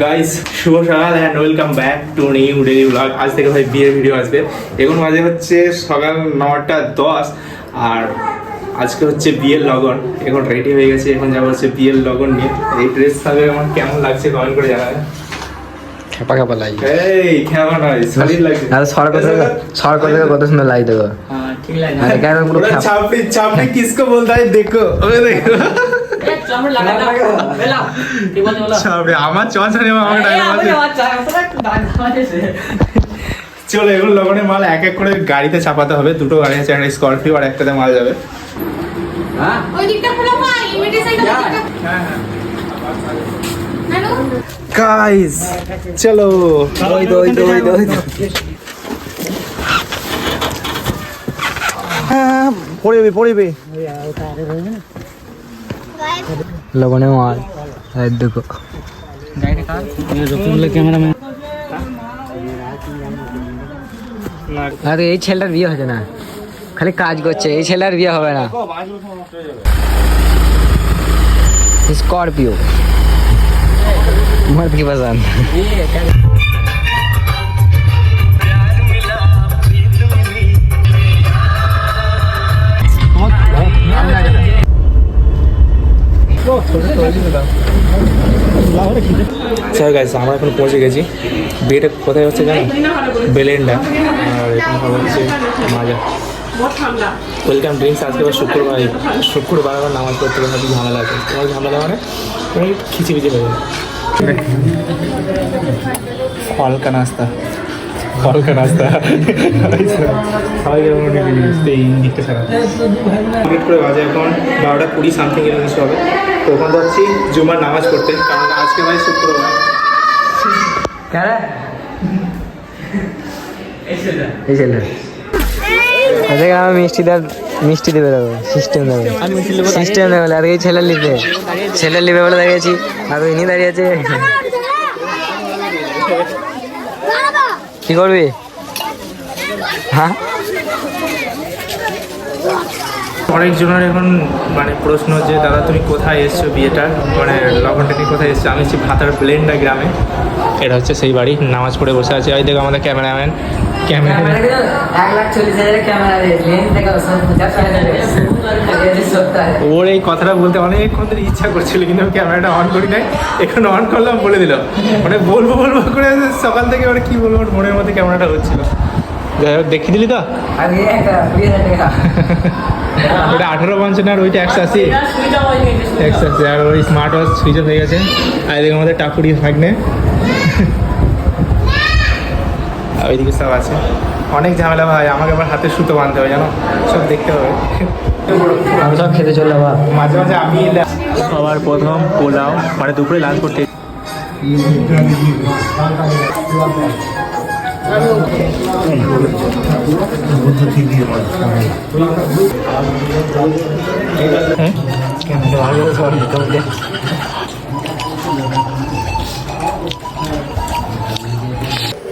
Guys শুভ সকাল and welcome back to new daily vlog আজ থেকে ভাই বিয়ের ভিডিও আসবে। এখন মাঝে হচ্ছে সকাল নটা দশ, আর আজকে হচ্ছে বিয়ের লগন। এখন রেডি হয়ে গেছে, এখন যাব হচ্ছে বিয়ের লগন নিয়ে। এই ড্রেস থাকবে আমার কেমন লাগছে কমেন্ট করে জানাবে খেপা খেপা লাই এই কেমন হয় সলিড লাগছে আর সর কথা সর কথা কত সুন্দর লাই দেবো আর কেন পুরো बोला, খেপা छापड़ी छापड़ी किसको बोलता है देखो ओए देखो छापड़ी আমার চল ছাড়ে আমার ডায়লগ আছে চলো এগুলো লগনে মাল এক এক করে গাড়িতে চাপাতে হবে দুটো গাড়ি আছে একটা স্করপিও আর একটাতে মাল যাবে ওই দিকটা খোলা ভাই ইমিডিয়েট সাইডে ওই দিকটা হ্যালো গাইস চলো। ওই তো ওই তো ওই তো ওই তো পড়বে পড়বে। লগনে মাল আর দেখো। আরে এই ছেলেটার বিয়ে হচ্ছে না। খালি কাজ করছে এই ছেলের বিয়ে হবে না। স্করপিও। মদ কি বাজান স্যার গাইস আমরা এখন পৌঁছে গেছি। বিয়েটা কোথায় হচ্ছে জানো? বেলেন্ডা। আর এখানে হবে হচ্ছে মাজা ওয়েলকাম ড্রিঙ্কস আজকে আবার শুক্রবার। শুক্রবার আবার নামাজ পড়তে কোনো ঝামেলা আছে। তোমার ঝামেলা মানে? ওই খিচিবিচি হয়ে যাবে ফলকা নাস্তা ফলকা নাস্তা সবাই এই দিকটা ছাড়া কমপ্লিট করে বাজে এখন বারোটা কুড়ি সামথিং এরকম কিছু হবে তো ওখানে যাচ্ছি জুমার নামাজ পড়তে কারণ আজকে ভাই শুক্রবার क्या रहा এই ছেলে এদিকে আমি মিষ্টি দেব মিষ্টি দেবে দেবো সিস্টেম দেবে। সিস্টেম দেবে আর এই ছেলে লিখবে ছেলে লিখবে বলে দাঁড়িয়েছি, আর ইনি দাঁড়িয়ে আছে। কি করবি? হ্যাঁ? অনেকজনের এখন মানে প্রশ্ন যে, দাদা তুমি কোথায় এসছো বিয়েটা? মানে লগনটা নিয়ে কোথায় এসছো? আমি এসেছি ভাতার ব্লেন্ডা গ্রামে। এটা হচ্ছে সেই বাড়ি, নামাজ পড়ে বসে আছে। ওই দেখো আমাদের ক্যামেরাম্যান ক্যামেরা ওর এই কথাটা বলতে অনেকক্ষণ ধরে ইচ্ছা করছিল কিন্তু আমি ক্যামেরাটা অন করি নাই। এখন অন করলাম বলে দিল। মানে বলব বলব করে সকাল থেকে ওরা কি বলব মনের মধ্যে ক্যামেরাটা হচ্ছিল। যাই হোক দেখিয়ে দিলি তো? ওটা আঠেরো পঞ্চান্ন আর ওইটা একশো আশি। একশো আশি আর ওই স্মার্ট ওয়াচ সুইচ অফ হয়ে গেছে। আর এদিকে আমাদের টাকুরি ভাগ্নে। ওইদিকে সব আছে। অনেক ঝামেলা ভাই আমাকে আবার হাতে সুতো বাঁধতে হবে জানো? সব দেখতে হবে। আমি সব খেতে চললাম মাঝে মাঝে আমি এলে- সবার প্রথম পোলাও মানে দুপুরে লাঞ্চ করতে হ্যাঁ?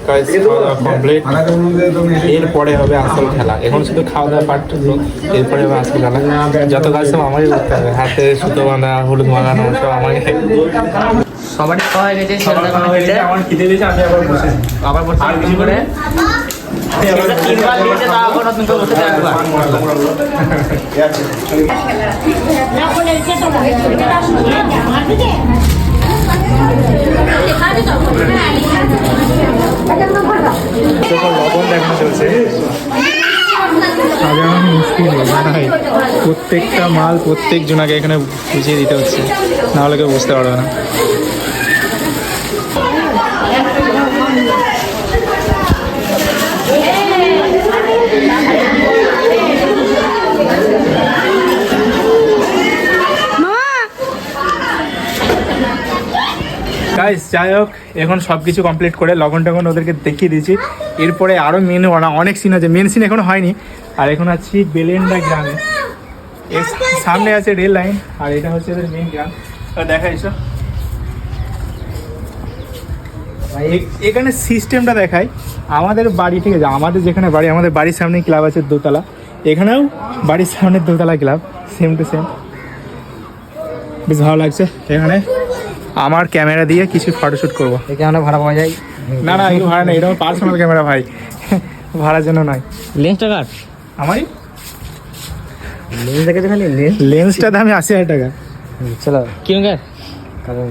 Guys, খাওয়া দাওয়া complete। এরপরে হবে আসল খেলা। এখন শুধু খাওয়া দাওয়া পার্ট এরপরে হবে আসল খেলা। যত কাজ সব আমাকে করতে হবে। হাতে সুতো বাঁধা হলুদ মাখানো সব আমাকে সবারই খাওয়া হয়ে গেছে সবার খাওয়া গেছে, আমার খিদে পেয়েছে আমি আবার বসে আবার বসে আর কিছু করে? তিনবার দিয়েছে তাও আবার নতুন করে বসে থাকবে যখন লবণ দেখানো চলছে প্রত্যেকটা মাল প্রত্যেক জনাকে এখানে বুঝিয়ে দিতে হচ্ছে। নাহলে কেউ বুঝতে পারবে না। গাইস যাই হোক, এখন সব কিছু কমপ্লিট করে লগন টগন ওদেরকে দেখিয়ে দিয়েছি। এরপরে আরও মেন অনেক সিন আছে। মেন সিন এখনও হয়নি। আর এখন আছি বেলেন্ডা গ্রামে। সামনে আছে রেল লাইন আর এটা হচ্ছে এদের মেন গ্রাম। দেখা এসো। এখানে সিস্টেমটা দেখাই। আমাদের বাড়ি ঠিক আছে, আমাদের যেখানে বাড়ি, আমাদের বাড়ির সামনে ক্লাব আছে দোতলা। এখানেও বাড়ির সামনে দোতলা ক্লাব সেম টু সেম বেশ ভালো লাগছে এখানে। আমার ক্যামেরা দিয়ে কিছু ফটোশ্যুট করব। এই ক্যামেরা ভাড়া পাওয়া যায়? না না এগুলো ভাড়া নেই এটা আমার পার্সোনাল ক্যামেরা ভাই। ভাড়ার জন্য নয়। লেন্সটা কার? আমারই? লেন্স দেখেছ খালি? লেন্স লেন্সটা দামে আশি হাজার টাকা। চলো। কিউং কারণ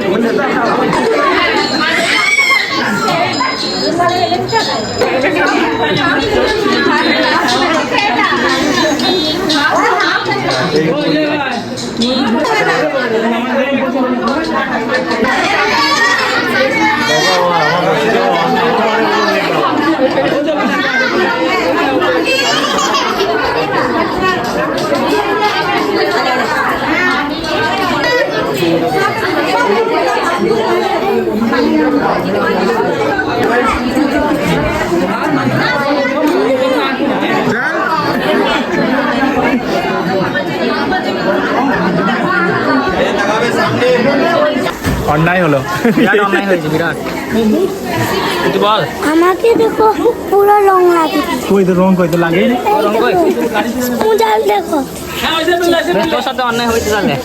talking to you. আমাকে দেখো পুরো রং লাগে। কই তো রং কই তো লাগে রং কই? দেখো। তোর সাথে অন্যায় হয়েছে তাহলে।